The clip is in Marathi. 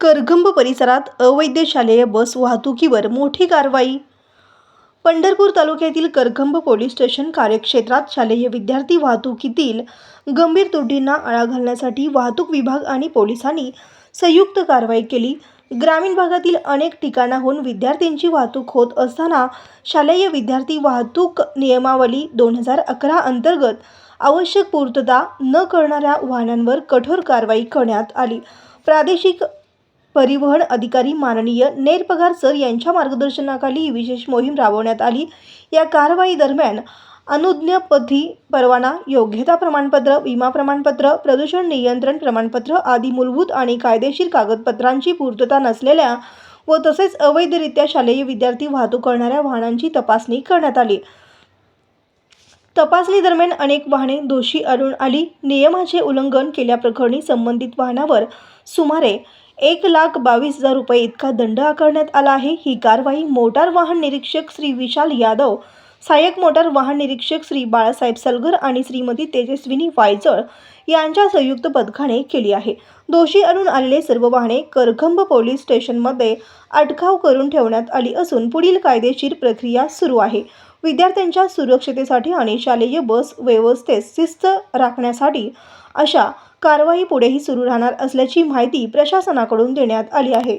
करगंब परिसरात अवैध शालेय बस वाहतुकीवर मोठी कारवाई. पंढरपूर तालुक्यातील करखंब पोलीस स्टेशन कार्यक्षेत्रात शालेय विद्यार्थी वाहतुकीतील गंभीर त्रुटींना आळा घालण्यासाठी वाहतूक विभाग आणि पोलिसांनी संयुक्त कारवाई केली. ग्रामीण भागातील अनेक ठिकाणाहून विद्यार्थ्यांची वाहतूक होत असताना शालेय विद्यार्थी वाहतूक नियमावली दोन हजार अकरा अंतर्गत आवश्यक पूर्तता न करणाऱ्या वाहनांवर कठोर कारवाई करण्यात आली. प्रादेशिक परिवहन अधिकारी माननीय नेर पगार सर यांच्या मार्गदर्शनाखाली ही विशेष मोहीम राबवण्यात आली. या कारवाई दरम्यान अनुज्ञपथी परवाना योग्यता प्रमाणपत्र विमा प्रमाणपत्र प्रदूषण नियंत्रण प्रमाणपत्र आदी मूलभूत आणि कायदेशीर कागदपत्रांची पूर्तता नसलेल्या व तसेच अवैधरित्या शालेय विद्यार्थी वाहतूक करणाऱ्या वाहनांची तपासणी करण्यात आली. तपासणी दरम्यान अनेक वाहने दोषी आढळून आली. नियमाचे उल्लंघन केल्याप्रकरणी संबंधित वाहनावर सुमारे एक लाख बावीस हजार रुपये इतका दंड आकारण्यात आला आहे. ही कारवाई मोटार वाहन निरीक्षक श्री विशाल यादव सहाय्यक मोटार वाहन निरीक्षक श्री बाळासाहेब सलगर आणि श्रीमती तेजस्विनी वायचळ यांच्या संयुक्त पथकाने केली आहे. दोषी आणून आलेले सर्व वाहने करखंब पोलीस स्टेशनमध्ये अटकाव करून ठेवण्यात आली असून पुढील कायदेशीर प्रक्रिया सुरू आहे. विद्यार्थ्यांच्या सुरक्षतेसाठी आणि शालेय बस व्यवस्थेत शिस्त राखण्यासाठी अशा कारवाई पुढेही सुरू राहणार असल्याची माहिती प्रशासनाकडून देण्यात आली आहे.